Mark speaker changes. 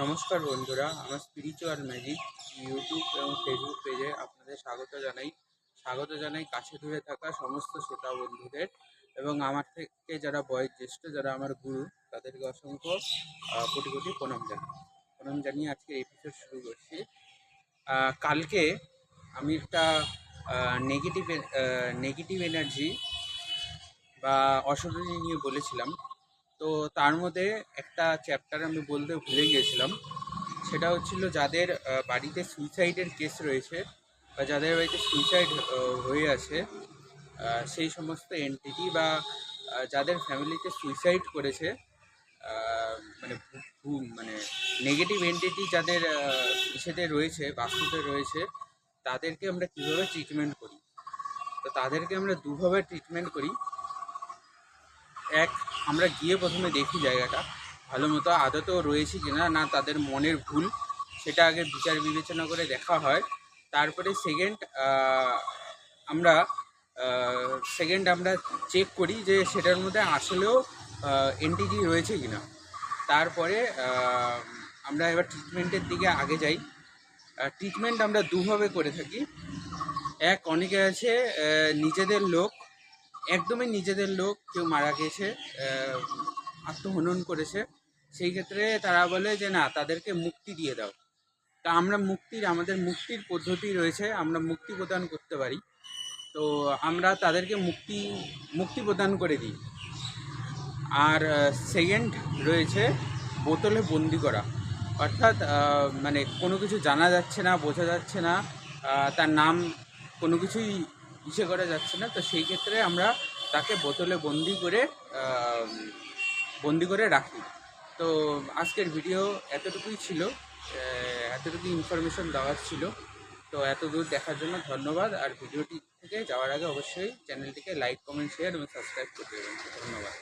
Speaker 1: নমস্কার বন্ধুরা, আমার স্পিরিচুয়াল ম্যাজিক ইউটিউব এবং ফেসবুক পেজে আপনাদের স্বাগত জানাই। স্বাগত জানাই কাছে দূরে থাকা সমস্ত শ্রোতা বন্ধুদের এবং আমার থেকে যারা বয়োজ্যেষ্ঠ, যারা আমার গুরু, তাদেরকে অসংখ্য কোটি কোটি প্রণাম জানাই। প্রণাম জানিয়ে আজকে এপিসোড শুরু করছি। কালকে আমি একটা নেগেটিভ নেগেটিভ এনার্জি বা অশরীরী নিয়ে বলেছিলাম। তো তার মধ্যে একটা চ্যাপ্টার আমি বলতে ভুলে গিয়েছিলাম সেটা হচ্ছিল যাদের বাড়িতে সুইসাইডের কেস রয়েছে বা যাদের বাড়িতে সুইসাইড হয়ে আছে সেই সমস্ত এন্টিটি বা যাদের ফ্যামিলিতে সুইসাইড করেছে মানে মানে নেগেটিভ এন্টিটি যাদের ইসেতে রয়েছে, বাস্তুতে রয়েছে, তাদেরকে আমরা কীভাবে ট্রিটমেন্ট করি? তো তাদেরকে আমরা দুভাবে ট্রিটমেন্ট করি। এক, আমরা গিয়ে প্রথমে দেখি জায়গাটা। ভালো মতো আদতেও রয়েছে কিনা না তাদের মনের ভুল, সেটা আগে বিচার বিবেচনা করে দেখা হয়। তারপরে সেকেন্ড আমরা সেকেন্ড আমরা চেক করি যে সেটার মধ্যে আসলেও এনটিজি রয়েছে কিনা তারপরে আমরা এবার ট্রিটমেন্টের দিকে আগে যাই। ট্রিটমেন্ট আমরা দুভাবে করে থাকি। এক, অনেকে আছে নিজেদের লোক একদমই নিজেদের লোক, কেউ মারা গেছে আত্মহনন করেছে, সেই ক্ষেত্রে তারা বলে যে, না, তাদেরকে মুক্তি দিয়ে দাও। তা আমরা মুক্তির, আমাদের মুক্তির পদ্ধতি রয়েছে, আমরা মুক্তি প্রদান করতে পারি। তো আমরা তাদেরকে মুক্তি মুক্তি প্রদান করে দিই। আর সেকেন্ড রয়েছে, বোতলে বন্দি করা। অর্থাৎ মানে কোনো কিছু জানা যাচ্ছে না, বোঝা যাচ্ছে না তার নাম কোনো কিছুই ইসে করা যাচ্ছে না। তো সেই ক্ষেত্রে আমরা তাকে বোতলে বন্দি করে বন্দি করে রাখি। তো আজকের ভিডিও এতটুকুই ছিল। এতটুকু ইনফরমেশন দেওয়ার ছিল। তো এত দূর দেখার জন্য ধন্যবাদ। আর ভিডিওটি থেকে যাওয়ার আগে অবশ্যই চ্যানেলটিকে লাইক কমেন্ট শেয়ার এবং সাবস্ক্রাইব করে দেবেন। ধন্যবাদ।